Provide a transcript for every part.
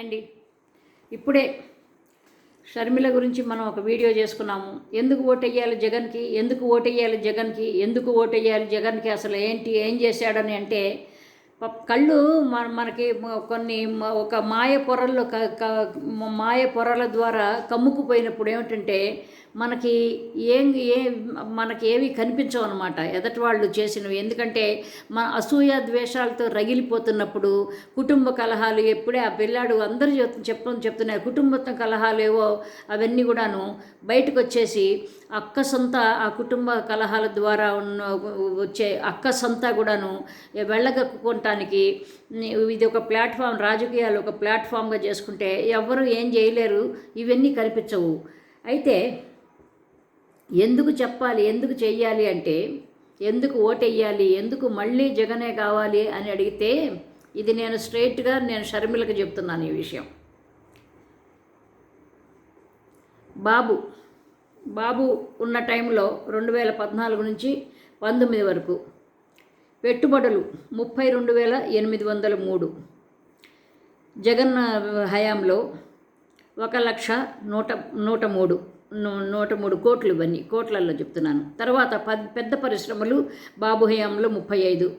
అండి ఇప్పుడే షర్మిల గురించి మనం ఒక వీడియో చేసుకున్నాము. ఎందుకు ఓటేయాలి జగన్కి? ఎందుకు ఓటేయాలి జగన్కి? ఎందుకు ఓటేయాలి జగన్కి? అసలు ఏంటి? ఏం చేశాడని అంటే కళ్ళు మన మనకి కొన్ని ఒక మాయ పొరల్లో క క- మాయ పొరల ద్వారా కమ్ముకుపోయినప్పుడు ఏమిటంటే మనకి ఏం ఏ మనకి ఏవి కనిపించవు అనమాట ఎదటి వాళ్ళు చేసినవి. ఎందుకంటే మన అసూయ ద్వేషాలతో రగిలిపోతున్నప్పుడు కుటుంబ కలహాలు ఎప్పుడే ఆ పిల్లాడు అందరూ చెప్ చెప్ప చెప్తున్నారు. కుటుంబ కలహాలు ఏవో అవన్నీ కూడాను బయటకు వచ్చేసి అక్క సొంత ఆ కుటుంబ కలహాల ద్వారా ఉన్న వచ్చే అక్క సొంత కూడాను వెళ్ళగక్కుకోవటానికి ఇది ఒక ప్లాట్ఫామ్ రాజకీయాలు ఒక ప్లాట్ఫామ్గా చేసుకుంటే ఎవరు ఏం చేయలేరు ఇవన్నీ కనిపించవు. అయితే ఎందుకు చెప్పాలి ఎందుకు చెయ్యాలి అంటే ఎందుకు ఓటెయ్యాలి ఎందుకు మళ్ళీ జగనే కావాలి అని అడిగితే ఇది నేను స్ట్రైట్గా నేను షర్మిలకు చెప్తున్నాను ఈ విషయం. బాబు బాబు ఉన్న టైంలో రెండు వేల పద్నాలుగు నుంచి పంతొమ్మిది వరకు పెట్టుబడులు ముప్పై రెండు వేల ఎనిమిది వందల మూడు. జగన్ హయాంలో ఒక లక్ష నూట నూట మూడు నూ- నూట మూడు కోట్లు ఇవన్నీ కోట్లల్లో చెప్తున్నాను. తర్వాత పద్ పెద్ద పరిశ్రమలు బాబు హయాంలో ముప్పై ఐదు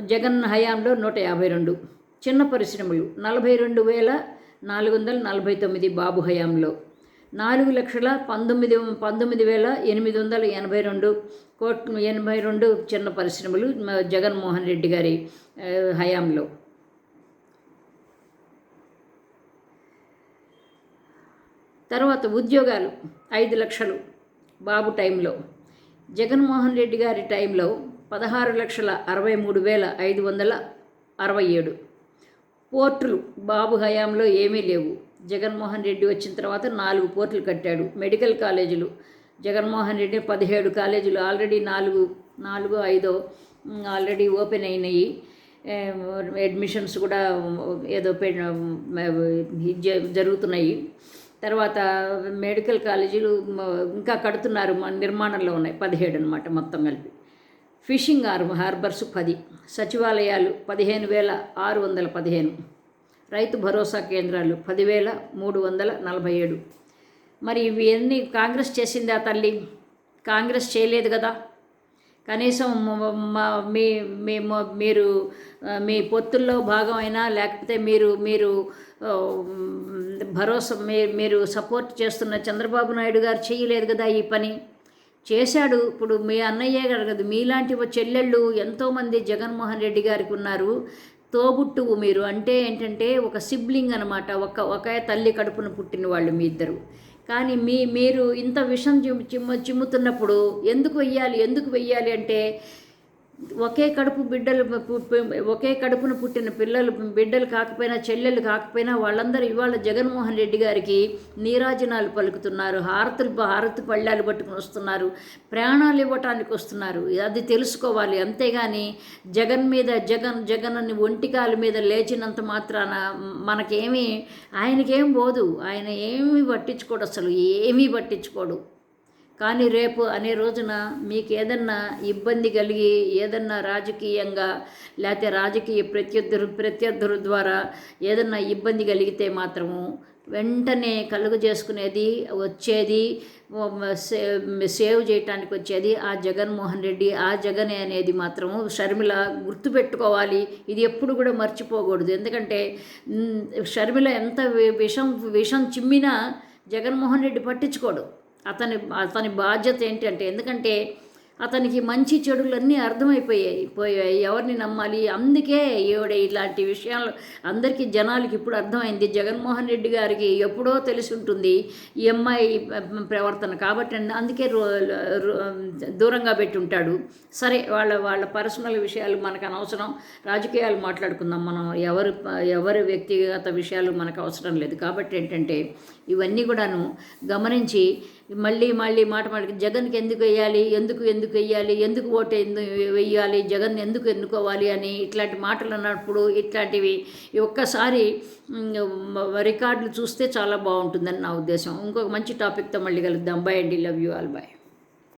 జగన్ హయాంలో నూట యాభై రెండు చిన్న పరిశ్రమలు నలభై రెండు వేల నాలుగు వందల నలభై తొమ్మిది బాబు హయాంలో. నాలుగు లక్షల పంతొమ్మిది పంతొమ్మిది వేల ఎనిమిది వందల ఎనభై రెండు కోట్ ఎనభై రెండు చిన్న పరిశ్రమలు జగన్మోహన్ రెడ్డి గారి హయాంలో. తర్వాత ఉద్యోగాలు ఐదు లక్షలు బాబు టైంలో. జగన్మోహన్ రెడ్డి గారి టైంలో పదహారు లక్షల అరవై మూడు వేల ఐదు వందల అరవై ఏడు. పోర్టులు బాబు హయాంలో ఏమీ లేవు. జగన్మోహన్ రెడ్డి వచ్చిన తర్వాత నాలుగు పోర్టులు కట్టాడు. మెడికల్ కాలేజీలు. జగన్మోహన్ రెడ్డి పదిహేడు కాలేజీలు. ఆల్రెడీ నాలుగు నాలుగు ఐదో ఆల్రెడీ ఓపెన్ అయినాయి. అడ్మిషన్స్ కూడా ఏదో పె- జరుగుతున్నాయి. తర్వాత మెడికల్ కాలేజీలు ఇంకా కడుతున్నారు. నిర్మాణంలో ఉన్నాయి. పదిహేడు అనమాట మొత్తం కలిపి. ఫిషింగ్ ఆర్ హార్బర్స్ పది. సచివాలయాలు పదిహేను వేల ఆరు వందల పదిహేను. రైతు భరోసా కేంద్రాలు పదివేల మూడు వందల నలభై ఏడు. మరి ఇవన్నీ కాంగ్రెస్ చేసిందా తల్లి? కాంగ్రెస్ చేయలేదు కదా. కనీసం మీ మీ మీరు మీ పొత్తుల్లో భాగమైనా లేకపోతే మీరు మీరు భరోసా మీ- మీరు సపోర్ట్ చేస్తున్న చంద్రబాబు నాయుడు గారు చేయలేదు కదా ఈ పని? చేశాడు. ఇప్పుడు మీ అన్నయ్య గారు కదా మీలాంటి చెల్లెళ్ళు ఎంతోమంది జగన్మోహన్ రెడ్డి గారికి ఉన్నారు. తోబుట్టువు మీరు అంటే ఏంటంటే ఒక సిబ్లింగ్ అనమాట ఒక ఒకే తల్లి కడుపున పుట్టిన వాళ్ళు మీ ఇద్దరు. కానీ మీ మీరు ఇంత విషం చిమ్ము చిమ్ చిమ్ముతున్నప్పుడు ఎందుకు వెయ్యాలి ఎందుకు వెయ్యాలి అంటే ఒకే కడుపు బిడ్డలు ఒకే కడుపున పుట్టిన పిల్లలు బిడ్డలు కాకపోయినా చెల్లెలు కాకపోయినా వాళ్ళందరూ ఇవాళ జగన్మోహన్ రెడ్డి గారికి నీరాజనాలు పలుకుతున్నారు. హారతులు హారతి పళ్ళాలు పట్టుకుని వస్తున్నారు. ప్రాణాలు ఇవ్వటానికి వస్తున్నారు. అది తెలుసుకోవాలి. అంతేగాని జగన్ మీద జగన్ జగన్ అని ఒంటికాల మీద లేచినంత మాత్రాన మనకేమీ ఆయనకేం పోదు ఆయన ఏమీ పట్టించుకోడు అసలు. ఏమీ పట్టించుకోడు. కానీ రేపు అనే రోజున మీకు ఏదన్నా ఇబ్బంది కలిగి ఏదన్నా రాజకీయంగా లేకపోతే రాజకీయ ప్రత్యర్థులు ప్రత్యర్థుల ద్వారా ఏదన్నా ఇబ్బంది కలిగితే మాత్రము వెంటనే కలుగు చేసుకునేది వచ్చేది సే- సేవ్ చేయటానికి వచ్చేది ఆ జగన్మోహన్ రెడ్డి ఆ జగనే అనేది మాత్రము షర్మిల గుర్తుపెట్టుకోవాలి. ఇది ఎప్పుడు కూడా మర్చిపోకూడదు. ఎందుకంటే షర్మిల ఎంత విషం విషం చిమ్మినా జగన్మోహన్ రెడ్డి పట్టించుకోడు. అతని అతని బాధ్యత ఏంటంటే ఎందుకంటే అతనికి మంచి చెడులన్నీ అర్థమైపోయాయి పోయాయి. ఎవరిని నమ్మాలి? అందుకే ఈవిడ ఇలాంటి విషయాలు అందరికీ జనాలకి ఇప్పుడు అర్థమైంది. జగన్మోహన్ రెడ్డి గారికి ఎప్పుడో తెలిసి ఉంటుంది ఈ అమ్మాయి ప్రవర్తన. కాబట్టి అండి అందుకే రో- దూరంగా పెట్టి ఉంటాడు సరే వాళ్ళ వాళ్ళ పర్సనల్ విషయాలు మనకు అనవసరం. రాజకీయాలు మాట్లాడుకుందాం మనం. ఎవరు ఎవరి వ్యక్తిగత విషయాలు మనకు అవసరం లేదు. కాబట్టి ఏంటంటే ఇవన్నీ కూడాను గమనించి మళ్ళీ మళ్ళీ మాట మాటకి జగన్కి ఎందుకు వేయాలి? ఎందుకు ఎందుకు వేయాలి? ఎందుకు ఓటు ఎందుకు వెయ్యాలి జగన్ ఎందుకు ఎన్నుకోవాలి అని ఇట్లాంటి మాటలు అన్నప్పుడు ఇట్లాంటివి ఒక్కసారి రికార్డులు చూస్తే చాలా బాగుంటుందని నా ఉద్దేశం. ఇంకొక మంచి టాపిక్తో మళ్ళీ కలుద్దాం. బై అండి. Love you all bye